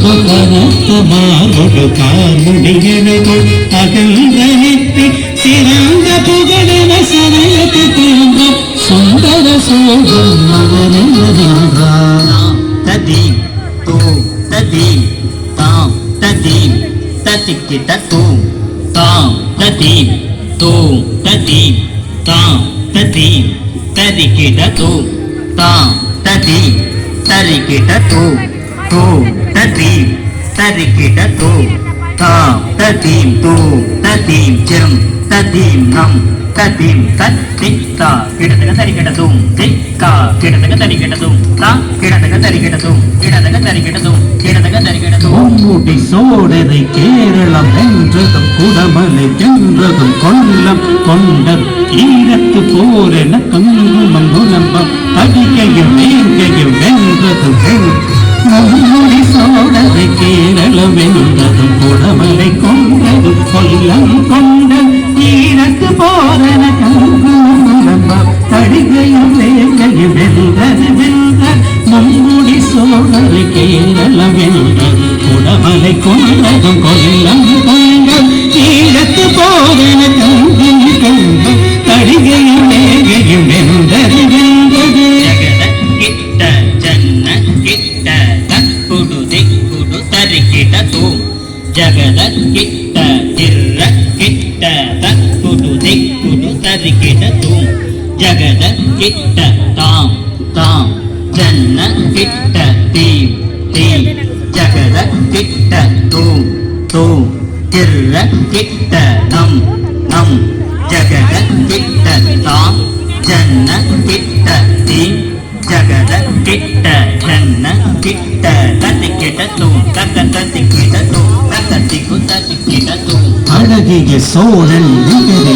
రక్తమానుడు కాముడిగెనకు అగంధ నెత్తి సిరంగ పొగడన సరయతి కేంద్ర సుందర సోదర తది తో తది తాం తది తతికి తూ తాం తది తో తది తాం తది తదికి తూ తాం తది తరికిట తూ తూ தூ ததி தாம் ததி ததிக்கிட்ட தூ தாம் ததி தரிக்கிட்ட தூ தூ ததி தரிக்கிட்ட தூ தாம் ததீம் தூ ததீம் ஜம் ததீம் நம் ததீம் தத் திக்கா கிடத்தக தரிக்கிட்டதும் திக்கா கிடத்தக தரிக்கிட்டதும் தா கிடத்தக தரிக்கிட்டதும் கிடத்தக தரிக்கிட்டதும் கிடத்தக தரிக்கிட்டதும் மும்முடி சோடரை கேரளம் என்றதும் குடமலை என்றதும் கொல்லம் கொண்டம் ஈரத்து போரென கங்குமம் குணம்பம் அடிகையும் வேங்கையும் வென்றதும் குடமலை கொண்டதும் கொல்லம் கொண்ட ஈரத்து போதன கங்குமம் குணம்பம் வேங்கையும் வென்றது வென்றது மும்முடி சோழரை கேரளம் வென்றது குடமலை கொண்டதும் கொல்லம் கொண்ட ஈரத்து போதன கங்கும் கங்கும் தடிகையும் வேகையும் வென்றது வென்றது கிட்ட ஜன்ன கிட்ட திக்குடு தூ జగదత్ చిత్త తిర్రత్ చిత్త తత్ కుటు దిక్ కుటు తరికిట తూం జగదత్ చిత్త తాం తాం జన్న చిత్త తీం తీం జగదత్ చిత్త తూం తూం తిర్రత్ చిత్త నం నం జగదత్ చిత్త తాం జన్న చిత్త తీం జగదత్ చిత్త జన్న చిత్త తత్ కిట తూం తత్ తత్ Berge gesohren liege